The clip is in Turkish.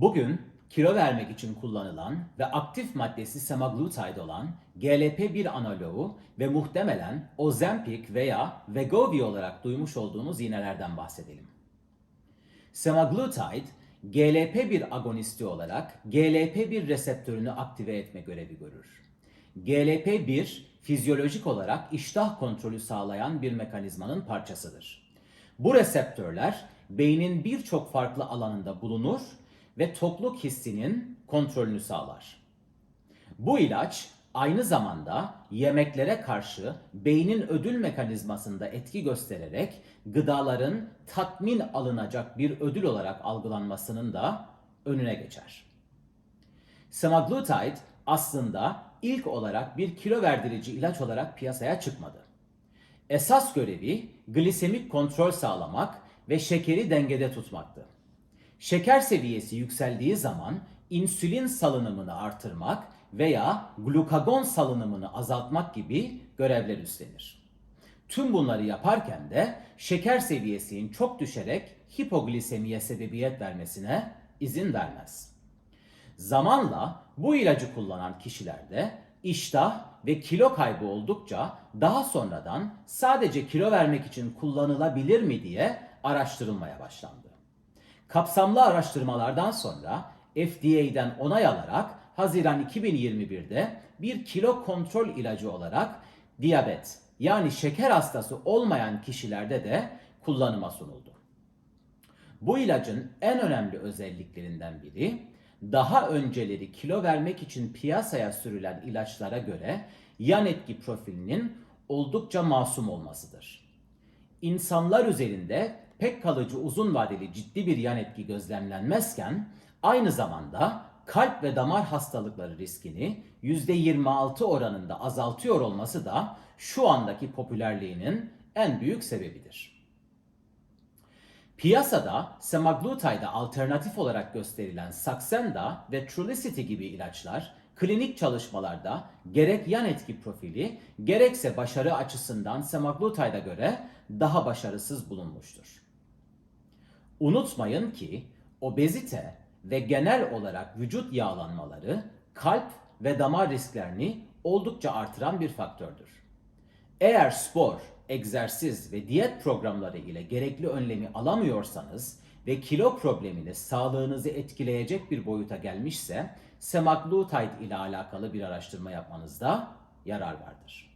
Bugün kilo vermek için kullanılan ve aktif maddesi semaglutide olan GLP-1 analoğu ve muhtemelen Ozempic veya Wegovy olarak duymuş olduğunuz iğnelerden bahsedelim. Semaglutide, GLP-1 agonisti olarak GLP-1 reseptörünü aktive etme görevi görür. GLP-1 fizyolojik olarak iştah kontrolü sağlayan bir mekanizmanın parçasıdır. Bu reseptörler beynin birçok farklı alanında bulunur ve tokluk hissinin kontrolünü sağlar. Bu ilaç aynı zamanda yemeklere karşı beynin ödül mekanizmasında etki göstererek gıdaların tatmin alınacak bir ödül olarak algılanmasının da önüne geçer. Semaglutide aslında ilk olarak bir kilo verdirici ilaç olarak piyasaya çıkmadı. Esas görevi glisemik kontrol sağlamak ve şekeri dengede tutmaktı. Şeker seviyesi yükseldiği zaman insülin salınımını artırmak veya glukagon salınımını azaltmak gibi görevler üstlenir. Tüm bunları yaparken de şeker seviyesinin çok düşerek hipoglisemiye sebebiyet vermesine izin vermez. Zamanla bu ilacı kullanan kişilerde iştah ve kilo kaybı oldukça daha sonradan sadece kilo vermek için kullanılabilir mi diye araştırılmaya başlandı. Kapsamlı araştırmalardan sonra FDA'den onay alarak Haziran 2021'de bir kilo kontrol ilacı olarak diyabet yani şeker hastası olmayan kişilerde de kullanıma sunuldu. Bu ilacın en önemli özelliklerinden biri daha önceleri kilo vermek için piyasaya sürülen ilaçlara göre yan etki profilinin oldukça masum olmasıdır. İnsanlar üzerinde pek kalıcı uzun vadeli ciddi bir yan etki gözlemlenmezken aynı zamanda kalp ve damar hastalıkları riskini %26 oranında azaltıyor olması da şu andaki popülerliğinin en büyük sebebidir. Piyasada semaglutide'a alternatif olarak gösterilen Saxenda ve Trulicity gibi ilaçlar klinik çalışmalarda gerek yan etki profili gerekse başarı açısından semaglutide'a göre daha başarısız bulunmuştur. Unutmayın ki obezite ve genel olarak vücut yağlanmaları kalp ve damar risklerini oldukça artıran bir faktördür. Eğer spor, egzersiz ve diyet programları ile gerekli önlemi alamıyorsanız ve kilo probleminiz sağlığınızı etkileyecek bir boyuta gelmişse semaglutide ile alakalı bir araştırma yapmanızda yarar vardır.